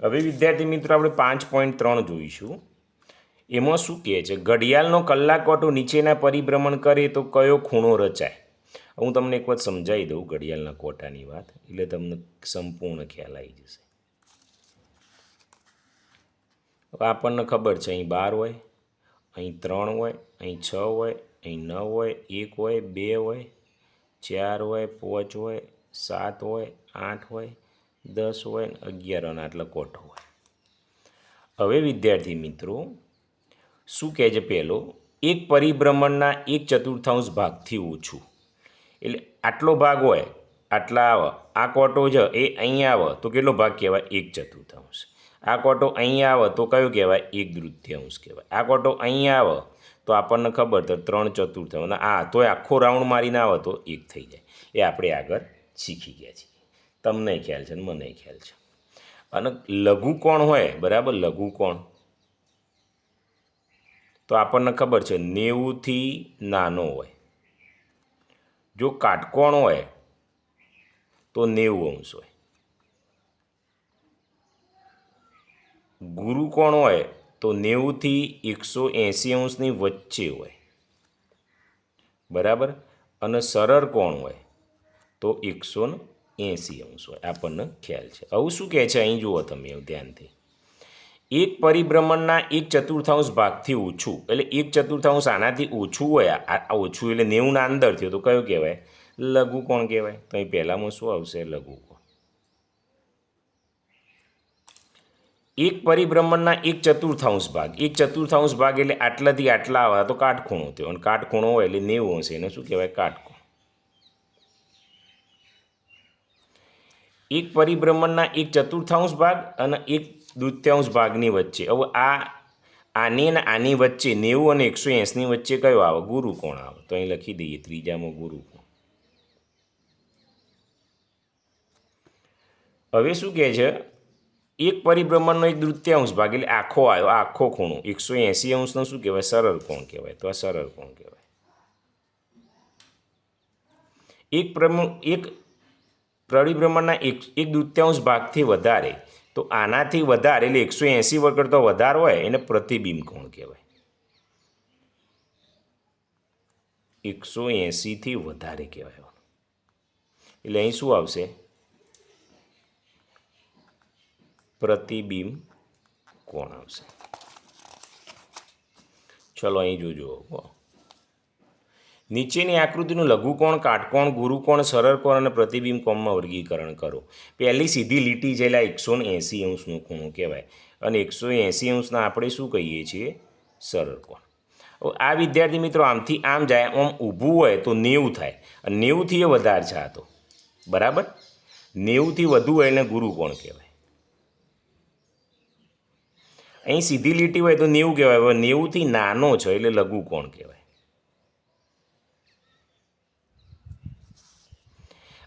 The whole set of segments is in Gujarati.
હવે વિદ્યાર્થી મિત્રો, આપણે પાંચ પોઈન્ટ ત્રણ જોઈશું. એમાં શું કહે છે? ઘડિયાળનો કલાક કાંટો નીચેના પરિભ્રમણ કરે તો કયો ખૂણો રચાય? હું તમને એક વાત સમજાવી દઉં ઘડિયાળના કોટાની વાત, એટલે તમને સંપૂર્ણ ખ્યાલ આવી જશે. આપણને ખબર છે, અહીં બાર હોય, અહીં ત્રણ હોય, અહીં છ હોય, અહીં નવ હોય, એક હોય, બે હોય, ચાર હોય, પાંચ હોય, સાત હોય, આઠ હોય દસ હોય ને અગિયાર અને આટલો કોઠો હોય. હવે વિદ્યાર્થી મિત્રો, શું કહે છે પહેલો એક પરિભ્રમણના એક ચતુર્થાંશ ભાગથી ઓછું. એટલે આટલો ભાગ હોય, આટલા આવે, આ કોટો છે એ અહીં આવે, તો કેટલો ભાગ કહેવાય? એક ચતુર્થાંશ. આ કોટો અહીં આવે, તો કયો કહેવાય? એક દૃત્યાંશ કહેવાય. આ કોટો અહીં આવે, તો આપણને ખબર તો ત્રણ ચતુર્થાંશ. આ તોય આખો રાઉન્ડ મારીને આવે, તો એક થઈ જાય. એ આપણે આગળ શીખી ગયા છીએ. તમને ખ્યાલ છે મને ખ્યાલ છે. અને લઘુ કોણ હોય? બરાબર, લઘુ કોણ? તો આપણને ખબર છે, નેવુંથી નાનો હોય. જો કાટકોણ હોય, તો નેવું અંશ હોય. ગુરુ કોણ હોય, તો નેવુંથી એકસો એંસી અંશની વચ્ચે હોય. બરાબર? અને સરળ કોણ હોય, તો એકસો ને એંસી અંશ. હોય આપણને ખ્યાલ છે. આવું શું કહે છે? અહીં જુઓ તમે ધ્યાનથી. એક પરિભ્રમણના એક ચતુર્થાંશ ભાગથી ઓછું, એટલે એક ચતુર્થાંશ આનાથી ઓછું હોય, આ ઓછું એટલે નેવુંના અંદર થયો તો કયું કહેવાય? લઘુ કોણ કહેવાય? તો અહીં પહેલાંમાં શું આવશે? લઘુ કોણ? એક પરિભ્રમણના એક ચતુર્થાંશ ભાગ. એક ચતુર્થાંશ ભાગ એટલે આટલાથી આટલા આવે, તો કાટખૂણો થયો. અને કાટખૂણો હોય એટલે નેવું હશે એને શું કહેવાય? કાટખૂણ. એક પરિભ્રમણના એક ચતુર્થાંશ ભાગ અને એક દ્વિત્યાંશ ભાગની વચ્ચે. હવે આ આની અને આની વચ્ચે નેવું અને એકસો એંશની વચ્ચે કયો આવે? ગુરુ કોણ આવે. તો અહીં લખી દઈએ ત્રીજામાં ગુરુ કોણ હવે શું કહે છે? એક પરિભ્રમણનો એક દૃત્યાંશ ભાગ એટલે આખો આવ્યો. આખો ખૂણો. એકસો એંસી અંશનો શું કહેવાય? સરળ કોણ કહેવાય? તો આ સરળ કોણ કહેવાય? એક પ્રમ, એક પરિભ્રમણના એક એક દૂત્યાંશ ભાગથી વધારે. તો આનાથી વધારે એટલે એકસો એંસી વગર તો વધારે હોય એને પ્રતિબિંબ કોણ કહેવાય? એકસો એંસીથી વધારે કહેવાય એટલે અહીં શું આવશે? પ્રતિબિંબ કોણ આવશે? ચલો અહીં જોજો. નીચેની આકૃતિનું લઘુકોણ કાટકોણ ગુરુકોણ સરળકોણ અને પ્રતિબિંબ કોણમાં વર્ગીકરણ કરો. પહેલી સીધી લીટી જેલા એકસો ને એંસી અંશનો ખૂણો કહેવાય અને એકસો એંસી અંશના આપણે શું કહીએ છીએ? સરળ કોણ. હવે આ વિદ્યાર્થી મિત્રો આમથી આમ જાય, આમ ઊભું હોય તો નેવું થાય અને નેવુંથી એ વધારે છે આ તો બરાબર? નેવુંથી વધુ હોય એને ગુરુકોણ કહેવાય? અહીં સીધી લીટી હોય તો નેવું કહેવાય નેવુંથી નાનો છે એટલે લઘુ કોણ કહેવાય?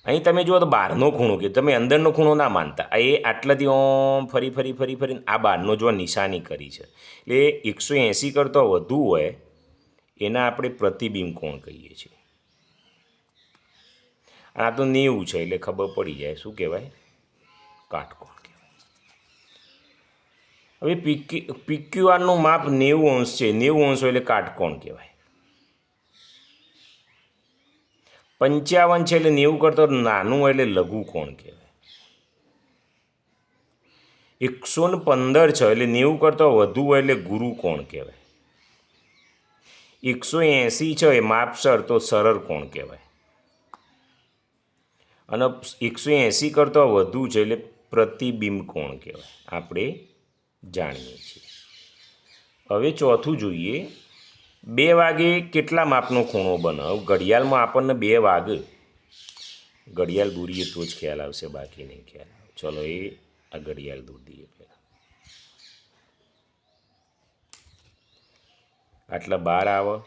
અહીં તમે જુઓ તો બહારનો ખૂણો કે તમે અંદરનો ખૂણો ના માનતા. એ આટલાથી ઓમ ફરી ફરી ફરી, ફરીને આ બહારનો જો નિશાની કરી છે. એટલે એકસો એંસી કરતાં વધુ હોય, એના આપણે પ્રતિબિંબ કોણ કહીએ છીએ? આ તો નેવું છે, એટલે ખબર પડી જાય. શું કહેવાય? કાટકોણ હવે પીક્યુ પીક્યુઆરનું માપ નેવું અંશ છે. નેવું અંશ હોય એટલે કાટકોણ કહેવાય. પંચાવન છે એટલે નેવું કરતો નાનું એટલે લઘુ કોણ કહેવાય? એકસો ને પંદર છે એટલે નેવું કરતો વધુ હોય એટલે ગુરુ કોણ કહેવાય? એકસો એંસી છે એ માપસર તો સરળ કોણ કહેવાય? અને એકસો એંસી કરતો વધુ છે એટલે પ્રતિબિંબ કોણ કહેવાય? આપણે જાણીએ છીએ. હવે ચોથું જોઈએ. બે વાગે કેટલા માપનો ખૂણો બને? હવે ઘડિયાળમાં આપણને બે વાગે. ઘડિયાળ દૂરીએ તો જ ખ્યાલ આવશે બાકી નહીં ખ્યાલ આવે. ચલો એ આ ઘડિયાળ દૂર દઈએ પહેલાં. આટલા બાર આવે,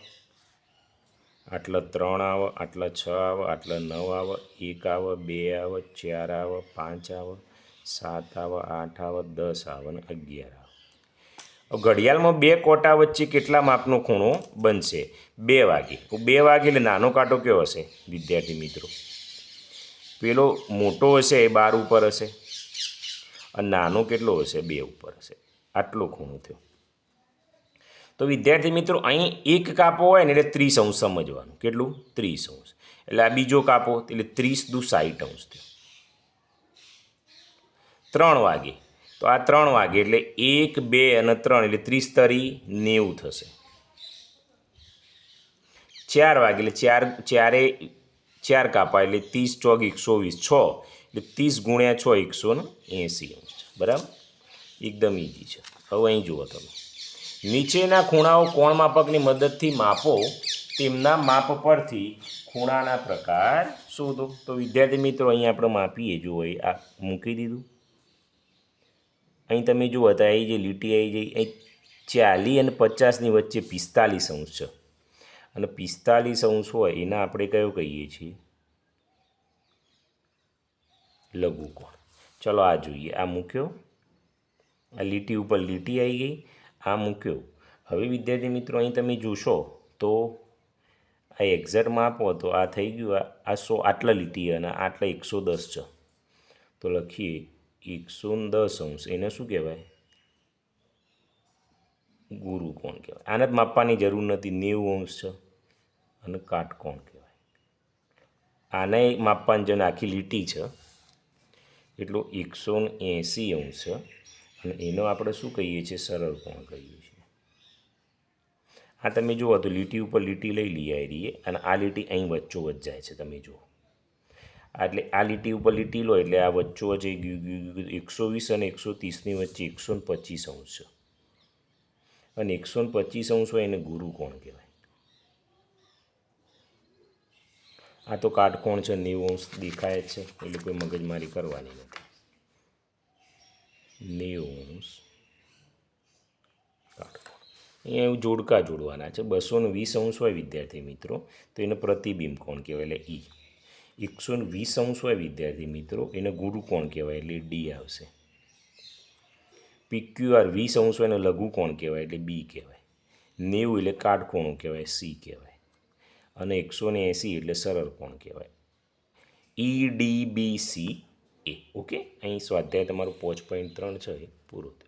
આટલા ત્રણ આવે, આટલા છ આવે, આટલા નવ આવે, એક આવે, બે આવે, ચાર આવે, પાંચ આવે, સાત આવે, આઠ આવે, દસ આવે અને અગિયાર આવે. ઘડિયાળમાં બે કોટા વચ્ચે કેટલા માપનો ખૂણો બનશે? બે વાગે. બે વાગે એટલે નાનો કાંટો કયો હશે? વિદ્યાર્થી મિત્રો. પેલો મોટો હશે, એ બાર ઉપર હશે. અને નાનો કેટલો હશે? બે ઉપર હશે. આટલો ખૂણો થયો. તો વિદ્યાર્થી મિત્રો, અહીં એક કાપો હોય ને એટલે ત્રીસ અંશ સમજવાનું. કેટલું? ત્રીસ અંશ. એટલે આ બીજો કાપો, એટલે ત્રીસ દુ સાઠ અંશ થયો. ત્રણ વાગે. તો આ ત્રણ વાગે એટલે એક, બે અને ત્રણ એટલે ત્રીસ તરી નેવું થશે. ચાર વાગે એટલે ચાર, ચારે, ચાર કાપા એટલે ત્રીસ ચોક એકસો વીસ, છ એટલે ત્રીસ ગુણ્યા છ એકસો ને એંસી બરાબર? એકદમ ઇઝી છે. હવે અહીં જુઓ તમે. નીચેના ખૂણાઓ કોણ માપકની મદદથી માપો? તેમના માપ પરથી ખૂણાના પ્રકાર શોધો. તો વિદ્યાર્થી મિત્રો અહીં આપણે માપીએ, જુઓ આ મૂકી દીધું. અહીં તમે જુઓ તો અહીં જે લીટી આવી જઈ અહીં ચાલીસ અને પચાસની વચ્ચે પિસ્તાલીસ અંશ છે. અને પિસ્તાલીસ અંશ હોય એના આપણે કયો કહીએ છીએ? લઘુકોણ. ચલો આ જોઈએ. આ મૂક્યો. આ લીટી ઉપર લીટી આવી ગઈ. આ મૂક્યો. હવે વિદ્યાર્થી મિત્રો, અહીં તમે જોશો તો આ એક્ઝેટ માપો તો આ થઈ ગયું, આ આ સો, આટલા લીટી અને આટલા એકસો દસ છે. તો લખીએ. એકસો દસ અંશ એને શું કહેવાય? ગુરુ કોણ કહેવાય? આને જ માપવાની જરૂર નથી. નેવું અંશ છે અને કાટકોણ કહેવાય? આને માપવાની જેને આખી લીટી છે, એટલો એકસો એંસી અંશ છે. અને એનો આપણે શું કહીએ છીએ? સરળ કોણ કહીએ છીએ? આ તમે જુઓ તો લીટી ઉપર લીટી લઈ લઈએ રહીએ અને આ લીટી અહીં વચ્ચોવચ જાય છે. તમે જુઓ. એટલે આ લીટી ઉપર લીટી લો એટલે આ વચ્ચો ગયું એકસો વીસ અને એકસો ત્રીસની વચ્ચે એકસો ને પચીસ અંશ. છે અને એકસો ને પચીસ અંશ હોય એને ગુરુ કોણ કહેવાય? આ તો કાટકોણ છે, નેવું અંશ દેખાય જ છે. એટલે કોઈ મગજમારી કરવાની નથી. નેવું અંશ કાટકોણ. અહીંયા એવું જોડકા જોડવાના છે. બસો ને વીસ અંશ હોય વિદ્યાર્થી મિત્રો, તો એને પ્રતિબિંબ કોણ કહેવાય? એટલે ઈ. એકસો ને વીસ અંશ હોય વિદ્યાર્થી મિત્રો, એને ગુરુ કોણ કહેવાય? એટલે ડી આવશે. પીક્યુઆર વીસ અંશ હોય એને લઘુ કોણ કહેવાય? એટલે બી કહેવાય. નેવું એટલે કાટકોણું કહેવાય, સી કહેવાય. અને એકસો ને એંસી એટલે સરળ કોણ કહેવાય? E D B C A. Okay? અહીં સ્વાધ્યાય તમારું પોચ પોઈન્ટ ત્રણ છે, એ પૂરું